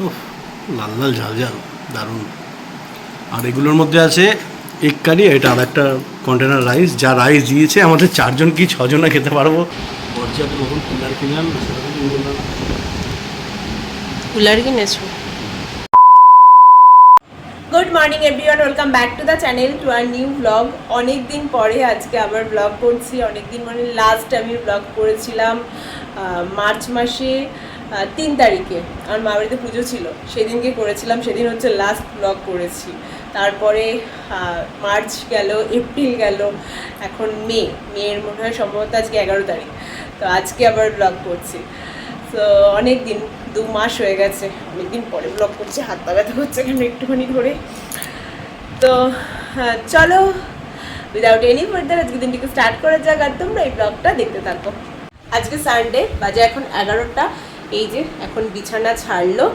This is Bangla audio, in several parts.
উফ, লাল লাল ঝাল ঝাল দারুণ। আর এগুলোর মধ্যে আছে এক কারি এটা আর একটা কন্টেনার রাইস যা রাইস দিয়েছে আমাদের চারজন কি ছজনে খেতে পারব? পর্যাপ্ত রকম কুলার কিনলাম কুলার কিনেছো? Good morning everyone welcome back to the channel to our new blog অনেক দিন পরে আজকে আবার ব্লগ করছি। অনেক দিন মানে লাস্ট আমি ব্লগ করেছিলাম মার্চ মাসে। তিন তারিখে। আমার মা বাড়িতে পুজো ছিল। সেদিনকে করেছিলাম, সেদিন হচ্ছে লাস্ট ব্লগ করেছি। তারপরে মার্চ গেল, এপ্রিল গেল, এখন মে। মেয়ের মনে হয় সম্ভবত আজকে এগারো তারিখ। তো আজকে আবার ব্লগ করছি। তো অনেক দিন, দু মাস হয়ে গেছে। অনেক দিন পরে ব্লগ করছি, হাত পা ব্যথা হচ্ছে কেন একটুখানি ধরে? তো চলো উইদাউট এনি ফার্দার আজকে দিনটিকে স্টার্ট করা যাক। আর তোমরা এই ব্লগটা দেখতে থাকো। আজকে সানডে বাজে এখন এগারোটা। এই যে এখন বিছানা ছাড়লো।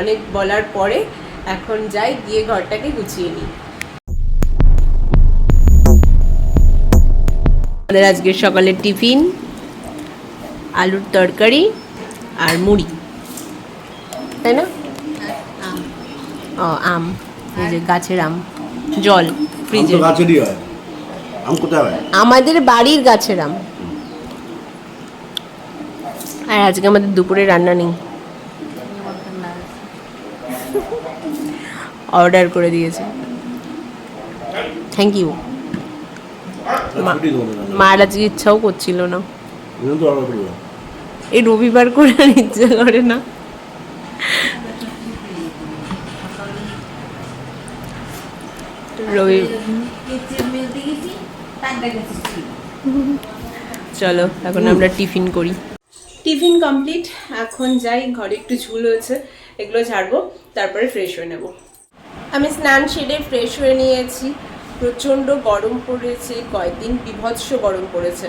অনেক বলার পরে এখন যাই গিয়ে ঘরটাকে গুছিয়ে নিই। আমাদের আজকে সকালের টিফিন আলুর তরকারি আর মুড়ি। তাই না? ও আম। এই যে গাছের আম। জল ফ্রিজে। আমাদের বাড়ির গাছের আম। আর আজকে আমাদের দুপুরে রান্না নেই। অর্ডার করে দিয়েছে। থ্যাংক ইউ মার আজকে ইচ্ছাও করছিল না। এই রবিবার করে আর ইচ্ছে করে না। রবি চলো এখন আমরা টিফিন করি। টিফিন কমপ্লিট, এখন যাই, ঘরে একটু ঝুল হয়েছে, এগুলো ঝাড়বো, তারপরে ফ্রেশ হয়ে নেব। আমি স্নান সেরে ফ্রেশ হয়ে নিয়েছি, প্রচণ্ড গরম পড়েছে, কয়েকদিন বিভৎস গরম পড়েছে।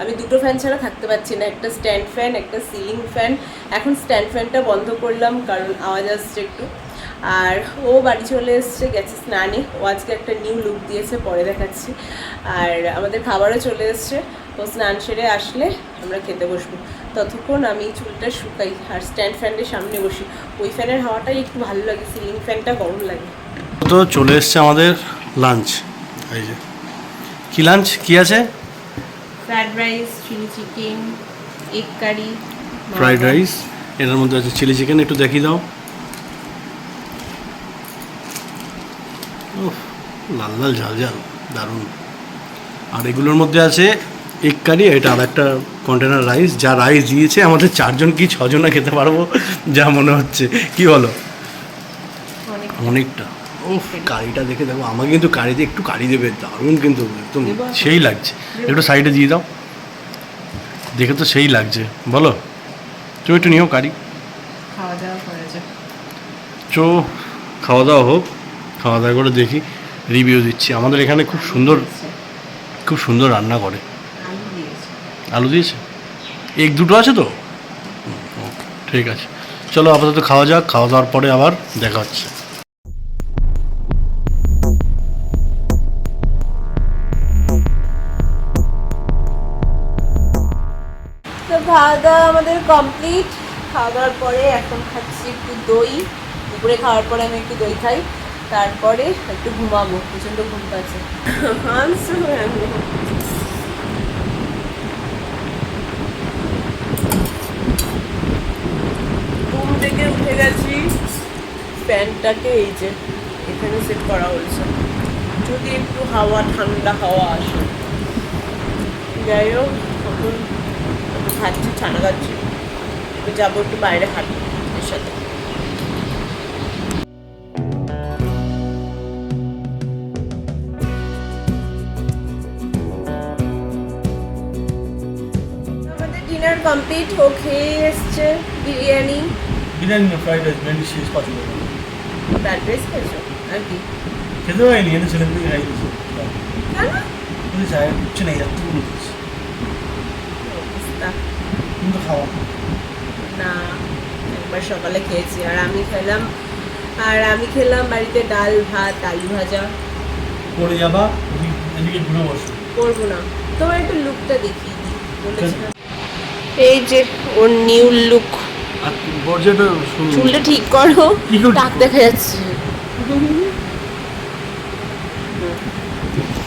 আমি দুটো ফ্যান ছাড়া থাকতে পারছি না, একটা স্ট্যান্ড ফ্যান একটা সিলিং ফ্যান এখন স্ট্যান্ড ফ্যানটা বন্ধ করলাম, কারণ আওয়াজ আসছে একটু। আর ও বাড়ি চলে এসছে, গেছে স্নানে। ও আজকে একটা নিউ লুক দিয়েছে, পরে দেখাচ্ছি। আর আমাদের খাবারও চলে এসছে। ও স্নান সেরে আসলে আমরা খেতে বসবো। ততক্ষণ আমি চুলটা শুকাই আর স্ট্যান্ড ফ্যানের সামনে বসি। ওই ফ্যানের হাওয়াটাই একটু ভালো লাগে সিলিং ফ্যানটা গরম লাগে। তো চলে এসছে আমাদের লাঞ্চ এই যে। কি লাঞ্চ কি আছে? Fried rice chilli chicken egg curry fried rice এটার মধ্যে আছে চিলি চিকেন একটু দেখিয়ে দাও। লাল লাল ঝাল ঝাল দারুণ। আর এগুলোর মধ্যে আছে এক কারি এটা আর একটা কন্টেনার রাইস যা রাইস দিয়েছে আমাদের চারজন কি ছজনে খেতে পারব? যা মনে হচ্ছে। কি বলো? অনেকটা। উফ কারিটা দেখে দেখো আমাকে কিন্তু কারি দিয়ে একটু কারি দেবে দারুণ কিন্তু একদম সেই লাগছে। একটু সাইডে দিয়ে দাও। দেখে তো সেই লাগছে। বলো তুমি একটু নিও কারি। চো খাওয়া দাওয়া হোক খাওয়া দাওয়া করে দেখি রিভিউ দিচ্ছি। আমাদের এখানে খুব সুন্দর খুব সুন্দর রান্না করে। আলু দিয়েছে? এক দুটো আছে তো? ঠিক আছে। চলো আপাতত খাওয়া যাক খাওয়া দাওয়ার পরে আবার দেখা হচ্ছে। খাওয়া দাওয়া আমাদের কমপ্লিট খাওয়া দাওয়ার পরে এখন খাচ্ছি একটু দই। দুপুরে খাওয়ার পরে আমি একটু দই খাই। তারপরে একটু ঘুমাবো প্রচণ্ড ঘুম পাচ্ছে। থেকে উঠে গেছি। ফ্যানটাকে এই যে এখানে সেট করা হয়েছে। যদি একটু হাওয়া, ঠান্ডা হাওয়া আসে। যাই হোক, এখন আমি খাচ্ছি ছানা খাচ্ছি। আমি যাব একটু বাইরে হাঁটবো এর সাথে ডিনার কমপ্লিট ও খেয়ে এসছে বিরিয়ানি। বিরিয়ানি না ফ্রাইড রাইস মেনলি শেষ করি ফ্রাইড রাইস খেয়েছো আর কি খেতে পারিনি এনে ছেলে থেকে খাই দিয়েছে কেন চাই কিচ্ছু নেই এত অবস্থা কিন্তু খাওয়া না একবার সকালে খেয়েছি আর আমি খেলাম আর আমি খেলাম বাড়িতে ডাল ভাত আলু ভাজা পড়ে যাবা এদিকে ঘুরে বসো করব না তোমার একটু লুকটা দেখিয়ে দিই বলেছিলাম এই যে ওর নিউ লুক চুলটা ঠিক করো। কি করছি? টাক দেখা যাচ্ছে।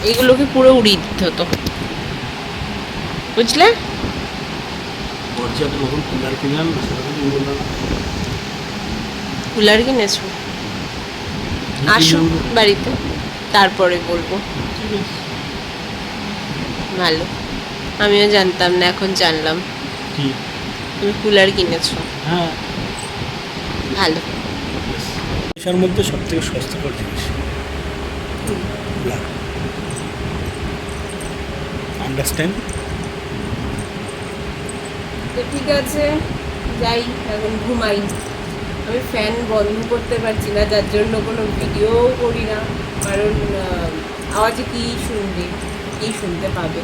এগুলোকে পুরো উড়িয়ে দিতে হতো। বুঝলে? কুলার কিনেছো? আসো বাড়িতে তারপরে বলব। ঠিক ভালো। আমিও জানতাম না এখন জানলাম। কি তুমি কুলার কিনেছো। হ্যাঁ। ভালো। এটার মধ্যে সব থেকে স্বাস্থ্যকর জিনিস। আন্ডারস্ট্যান্ড তো ঠিক আছে যাই এখন ঘুমাই। আমি ফ্যান বন্ধ করতে পারছি না যার জন্য কোনো ভিডিও করি না। কারণ আওয়াজে কী শুনবে কী শুনতে পাবে?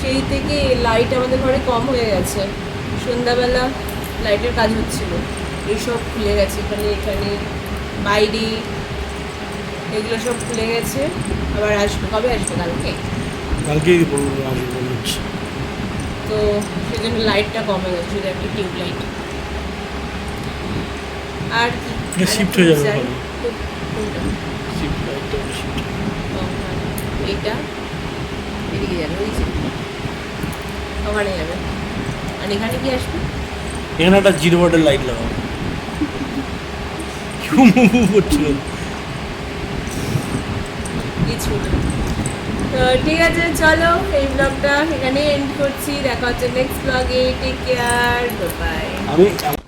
সেই থেকে লাইট আমাদের ঘরে কম হয়ে গেছে। সন্ধ্যাবেলা লাইটের কাজ হচ্ছিল। এইসব খুলে গেছে এখানে এখানে বাইরে এগুলো সব খুলে গেছে। আবার আসবে কবে আসবে কালকে? কালকেই বলছি তো সেজন্য লাইটটা কমে গেছে শুধু একটা টিউব লাইট। আর কি? shift হয়ে যাবে। এইটা। এদিকে যাবে ওই যে। ওখানে যাবে। আর এখানে কি আসবে? এখানে একটা জিরো ওয়াটের লাইট মুভু করছিল কিছু ঠিক আছে চলো এই ব্লগটা এখানে এন্ড করছি। দেখা হচ্ছে নেক্সট ব্লগে টেক কেয়ার বাই আমি